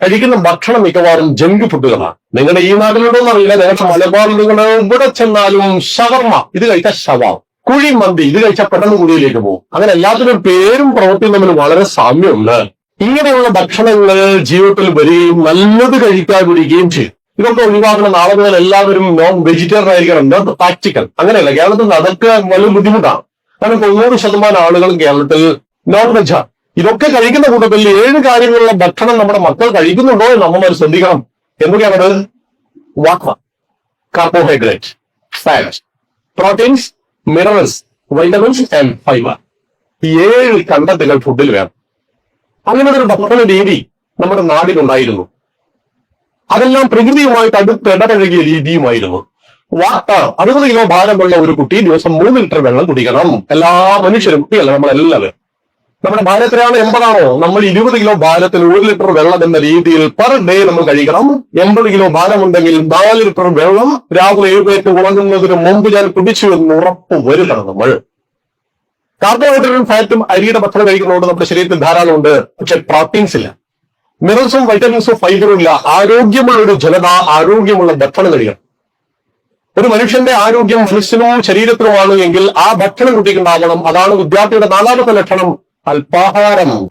കഴിക്കുന്ന ഭക്ഷണം മിക്കവാറും ജങ്ക് ഫുഡുകളാണ് നിങ്ങളുടെ ഈ നാട്ടിലുണ്ടോ എന്നറിയില്ല. നേരത്തെ മലബാറിൽ നിങ്ങൾ ഇവിടെ ചെന്നാലും ഷവർമ ഇത് കഴിച്ച ഷവാം കുഴി മന്തി ഇത് കഴിച്ച പെട്ടെന്ന് കുഴിയിലേക്ക് പോകും. അങ്ങനെ എല്ലാത്തിനും പേരും പ്രവൃത്തിയും തമ്മിൽ വളരെ സാമ്യമുണ്ട്. ഇങ്ങനെയുള്ള ഭക്ഷണങ്ങൾ ജീവിതത്തിൽ വരികയും നല്ലത് കഴിക്കാൻ പിടിക്കുകയും ചെയ്യും. ഇതൊക്കെ ഒഴിവാക്കുന്ന നാളെ മുതൽ എല്ലാവരും നോൺ വെജിറ്റേറിയൻ ആയിരിക്കണം. പ്രാക്ടിക്കൽ അങ്ങനെയല്ല. കേരളത്തിൽ അതൊക്കെ വലിയ ബുദ്ധിമുട്ടാണ്. കാരണം തൊണ്ണൂറ് ശതമാനം ആളുകളും കേരളത്തിൽ നോൺ വെജാണ് ഇതൊക്കെ കഴിക്കുന്ന കൂട്ടത്തിൽ ഏഴ് കാര്യങ്ങളുള്ള ഭക്ഷണം നമ്മുടെ മക്കൾ കഴിക്കുന്നുണ്ടോ എന്ന് നമ്മൾ ശ്രദ്ധിക്കണം. എന്തൊക്കെയാണ് വാക്വ carbohydrate fat proteins minerals vitamins and fibre ഏഴ് കണ്ടെത്തുകൾ ഫുഡിൽ വേണം. അങ്ങനെ ഒരു ഭക്ഷണ രീതി നമ്മുടെ നാടിനുണ്ടായിരുന്നു അതെല്ലാം പ്രകൃതിയുമായിട്ട് അടുത്ത് ഇടപഴകിയ രീതിയുമായിരുന്നു. വാർത്ത അറുപത് കിലോ ഭാരമുള്ള ഒരു കുട്ടി ദിവസം മൂന്ന് ലിറ്റർ വെള്ളം കുടിക്കണം. എല്ലാ മനുഷ്യരും കുട്ടിയല്ല നമ്മളെല്ലാവരും. നമ്മുടെ ഭാരത്തിലാണ് എൺപതാണോ? നമ്മൾ ഇരുപത് കിലോ ഭാരത്തിൽ ഒരു ലിറ്റർ വെള്ളം എന്ന രീതിയിൽ പെർ ഡേ നമ്മൾ കഴിക്കണം. എൺപത് കിലോ ഭാരമുണ്ടെങ്കിൽ നാല് ലിറ്റർ വെള്ളം രാവിലെ എഴുന്നേറ്റ് ഉറങ്ങുന്നതിന് മുമ്പ് ഞാൻ കുടിച്ചു എന്ന് ഉറപ്പ് വരുത്തണം നമ്മൾ. കാർബോഹൈഡ്രേറ്റും ഫാറ്റും അരിയുടെ ഭക്ഷണം കഴിക്കുന്നതുകൊണ്ട് നമ്മുടെ ശരീരത്തിൽ ധാരാളം ഉണ്ട് പക്ഷെ പ്രോട്ടീൻസ് ഇല്ല. മിനറൽസും വൈറ്റമിൻസും ഫൈബറും ഇല്ല. ആരോഗ്യമുള്ള ഒരു ജനത ആരോഗ്യമുള്ള ഭക്ഷണം കഴിക്കണം. ഒരു മനുഷ്യന്റെ ആരോഗ്യം മനസ്സിനോ ശരീരത്തിനോ ആണ് എങ്കിൽ ആ ഭക്ഷണം കുട്ടിക്കുണ്ടാവണം അതാണ് വിദ്യാർത്ഥിയുടെ നാലാമത്തെ ലക്ഷണം. అల్పాహారము.